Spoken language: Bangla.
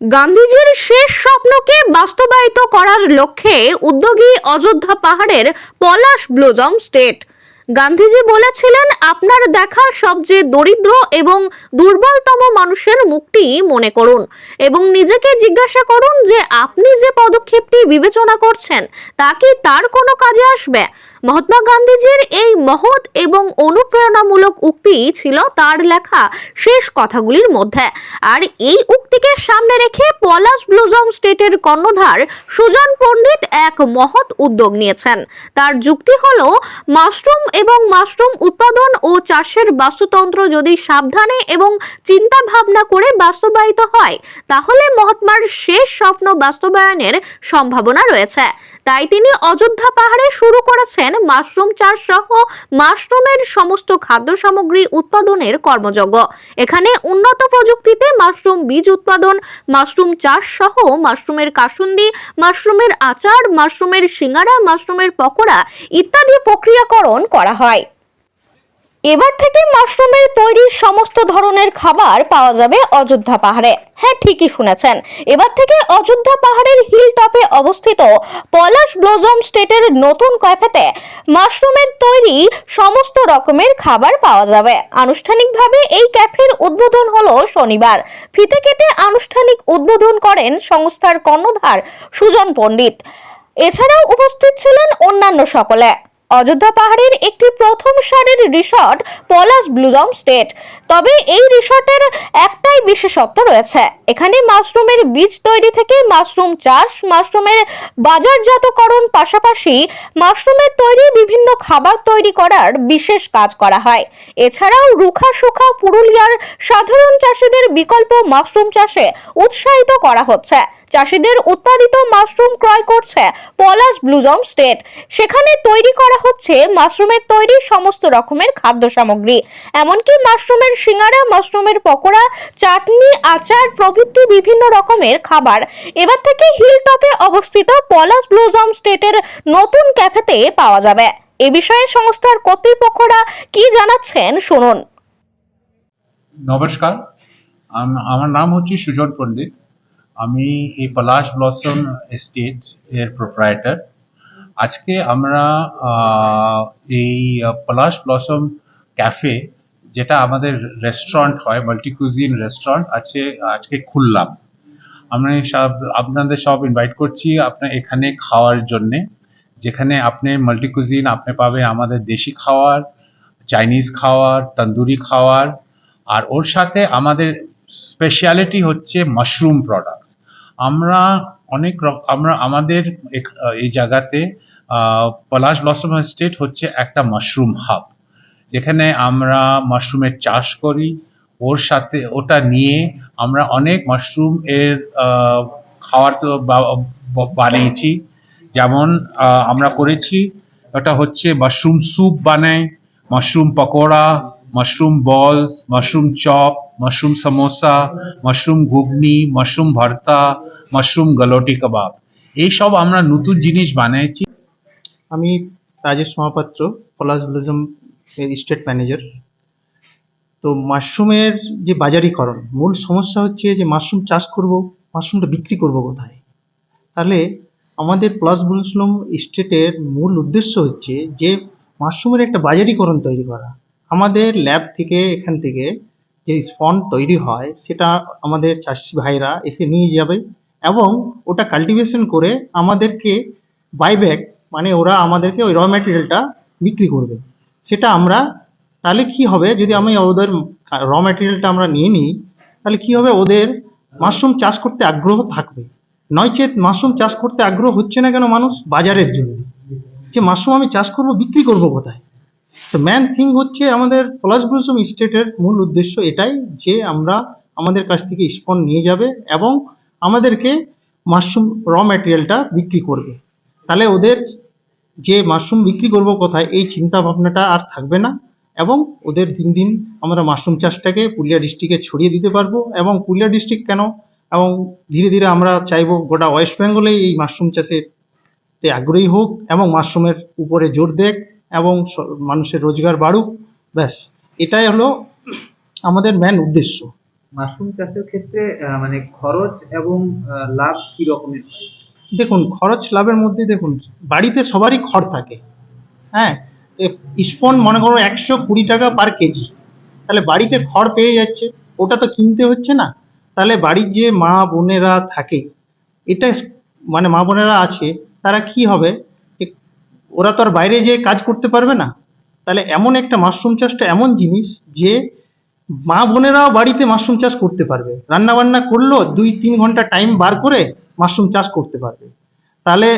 গান্ধীজির শেষ স্বপ্নকে বাস্তবায়িত করার লক্ষ্যে উদ্যোগী অযোধ্যা পাহাড়ের পলাশ ব্লোজম স্টেট। গান্ধীজি বলেছিলেন, আপনার দেখা সবচেয়ে দরিদ্র এবং দুর্বলতম মানুষের মুখটি মনে করুন এবং নিজেকে জিজ্ঞাসা করুন যে আপনি যে পদক্ষেপটি বিবেচনা করছেন, তা কি তার কোনো কাজে আসবে? মহাত্মা গান্ধীজির এই মহৎ এবং অনুপ্রেরণামূলক উক্তি ছিল তার লেখা শেষ কথাগুলির মধ্যে। আর এই উক্তিকে সামনে রেখে পলাশ ব্লুজম স্টেটের কর্ণধার সুজন পণ্ডিত এক মহৎ উদ্যোগ নিয়েছেন। তার যুক্তি হলো, মাশরুম এবং মাশরুম উৎপাদন ও চাষের বাস্তুতন্ত্র যদি সাবধানে এবং চিন্তা ভাবনা করে বাস্তবায়িত হয়, তাহলে মহাত্মার শেষ স্বপ্ন বাস্তবায়নের সম্ভাবনা রয়েছে। তাই তিনি অযোধ্যা পাহাড়ে শুরু করেছেন মাশরুম চাষ সহ মাশরুমের সমস্ত খাদ্য সামগ্রী উৎপাদনের কর্মযজ্ঞ। এখানে উন্নত প্রযুক্তিতে মাশরুম বীজ উৎপাদন, মাশরুম চাষ সহ মাশরুমের কাসুন্দি, মাশরুমের আচার, মাশরুমের সিঙ্গারা, মাশরুমের পকোড়া ইত্যাদি প্রক্রিয়াকরণ করা হয়। এবার থেকে মাশরুমের তৈরি সমস্ত ধরনের খাবার পাওয়া যাবে অযোধ্যা পাহাড়ে। হ্যাঁ ঠিকই শুনেছেন। এবার থেকে অযোধ্যা পাহাড়ের হিল টপে অবস্থিত পলাশ ব্লোজম স্টেটের নতুন ক্যাফেতে মাশরুমের তৈরি সমস্ত রকমের খাবার পাওয়া যাবে। আনুষ্ঠানিকভাবে এই ক্যাফের উদ্বোধন হলো শনিবার। ফিতে কেটে আনুষ্ঠানিক উদ্বোধন করেন সংস্থার কর্ণধার সুজন পণ্ডিত। এছাড়াও উপস্থিত ছিলেন অন্যান্য সকলে। অযোধ্যা পাহাড়ের একটি প্রথম সারির রিসর্ট পলাশ ব্লুজম স্টেট। তবে এই রিসর্টের একটাই বিশেষত্ব রয়েছে। এখানে মাশরুমের বীজ তৈরি থেকে মাশরুম চাষ, মাশরুমের বাজারজাতকরণ পাশাপাশি মাশরুমের তৈরি বিভিন্ন খাবার তৈরি করার বিশেষ কাজ করা হয়। এছাড়াও রুখা সুখা পুরুলিয়ার সাধারণ চাষিদের বিকল্প মাশরুম চাষে উৎসাহিত করা হচ্ছে। চাষিদের উৎপাদিত মাশরুম ক্রয় করছে পলাশ ব্লুজম স্টেট। সেখানে তৈরি করা হচ্ছে মাশরুমের তৈরি সমস্ত রকমের খাদ্য সামগ্রী। এমনকি মাশরুমের সিঙ্গারা, মাশরুমের পকোড়া, চাটনি, আচার প্রভৃতি বিভিন্ন রকমের খাবার। এবার থেকে হিল টপে অবস্থিত পলাশ ব্লুজম স্টেটের নতুন ক্যাফেতে পাওয়া যাবে। এ বিষয়ে সংস্থার কর্তৃপক্ষরা কি জানাচ্ছেন শুনুন। নমস্কার। আমার নাম হচ্ছে সুজন পণ্ডিত। আমি এই পলাশ ব্লসম এস্টেট এর প্রোপ্রাইটার আজকে আমরা এই পলাশ ব্লসম ক্যাফে যেটা আমাদের রেস্টুরেন্ট হয় মাল্টি কুজিন রেস্টুরেন্ট আছে, আজকে খুললাম। আমরা সব, আপনাদের সব ইনভাইট করছি আপনার এখানে খাওয়ার জন্যে। যেখানে আপনি মাল্টি কুজিন আপনি পাবেন আমাদের দেশি খাওয়ার চাইনিজ খাওয়ার, তন্দুরি খাওয়ার, আর ওর সাথে আমাদের স্পেশালিটি হচ্ছে মাশরুম প্রোডাক্টস আমরা অনেক আমরা, আমাদের এই জায়গাতে পলাশ ব্লসম স্টেট হচ্ছে একটা মাশরুম হাব যেখানে আমরা মাশরুমের চাষ করি। ওর সাথে, ওটা নিয়ে আমরা অনেক মাশরুম এর খাবার তো বানিয়েছি। যেমন আমরা করেছি, ওটা হচ্ছে মাশরুম স্যুপ বানাই mushroom pakora mushroom balls mushroom chop mushroom samosa mushroom ঘুগনি মাশরুম ভর্তা মাশরুম গলোটি কাবাব এইসব আমরা নতুন জিনিস বানিয়েছি আমি রাজেশ মহাপাত্র, পলাশ ব্লুজম এর স্টেট ম্যানেজার তো মাশরুমের যে বাজারিকরণ, মূল সমস্যা হচ্ছে যে মাশরুম চাষ করব, মাশরুমটা বিক্রি করব কোথায়? তাহলে আমাদের প্লাস ব্লুজম স্টেটের মূল উদ্দেশ্য হচ্ছে যে মাশরুমের একটা বাজারিকরণ তৈরি করা। আমাদের ল্যাব থেকে এখান থেকে যে স্পন তৈরি হয়, সেটা আমাদের চাষি ভাইরা এসে নিয়ে যাবে এবং ওটা কাল্টিভেশন করে আমাদেরকে বাইব্যাক মানে ওরা আমাদেরকে ওই র ম্যাটেরিয়ালটা বিক্রি করবে। সেটা আমরা, তাহলে কি হবে? যদি আমি ওদের র ম্যাটেরিয়ালটা আমরা নিয়ে নিই, তাহলে কি হবে? ওদের মাশরুম চাষ করতে আগ্রহ থাকবে। নয়চেত মাশরুম চাষ করতে আগ্রহ হচ্ছে না কেন মানুষ? বাজারের জন্য। যে মাশরুম আমি চাষ করব, বিক্রি করব কোথায়? তো ম্যান থিং হচ্ছে আমাদের পলাশ ব্লসম স্টেটের মূল উদ্দেশ্য এটাই যে আমরা আমাদের কাছ থেকে স্পন নিয়ে যাবে এবং আমাদেরকে মাশরুম র ম্যাটেরিয়ালটা বিক্রি করবে। তাহলে ওদের যে মাশরুম বিক্রি করব কোথায় এই চিন্তা ভাবনাটা আর থাকবে না এবং ওদের দিন দিন আমরা মাশরুম চাষটাকে পুরুলিয়া ডিস্ট্রিক্টে ছড়িয়ে দিতে পারব এবং পুরুলিয়া ডিস্ট্রিক্ট কেন? এবং ধীরে ধীরে আমরা চাইব গোটা ওয়েস্ট বেঙ্গলে এই মাশরুম চাষে আগ্রহী হোক এবং মাশরুমের উপরে জোর দেখ এবং মানুষের রোজগার বাড়ুক ব্যাস। এটাই হলো আমাদের মেন উদ্দেশ্য। মাশরুম চাষের ক্ষেত্রে মানে খরচ এবং লাভ কি রকমের হয়? দেখুন খরচ লাভের মধ্যে দেখুন বাড়িতে সবারই খড় থাকে। হ্যাঁ? স্পন মনে করো একশো কুড়ি টাকা পার কেজি। তাহলে বাড়িতে খড় পেয়ে যাচ্ছে ওটা তো কিনতে হচ্ছে না। তাহলে বাড়ির যে মা বোনেরা থাকে এটা মানে মা বোনেরা আছে তারা কি হবে? ওরা তো আর বাইরে যেয়ে কাজ করতে পারবে না। তাহলে এমন একটা মাশরুম চাষটা এমন জিনিস যে মা বোনেরাও বাড়িতে মাশরুম চাষ করতে পারবে। রান্না বান্না করল দুই তিন ঘণ্টা টাইম বার করে মাশরুম চাষ করতে পারবে। তাহলে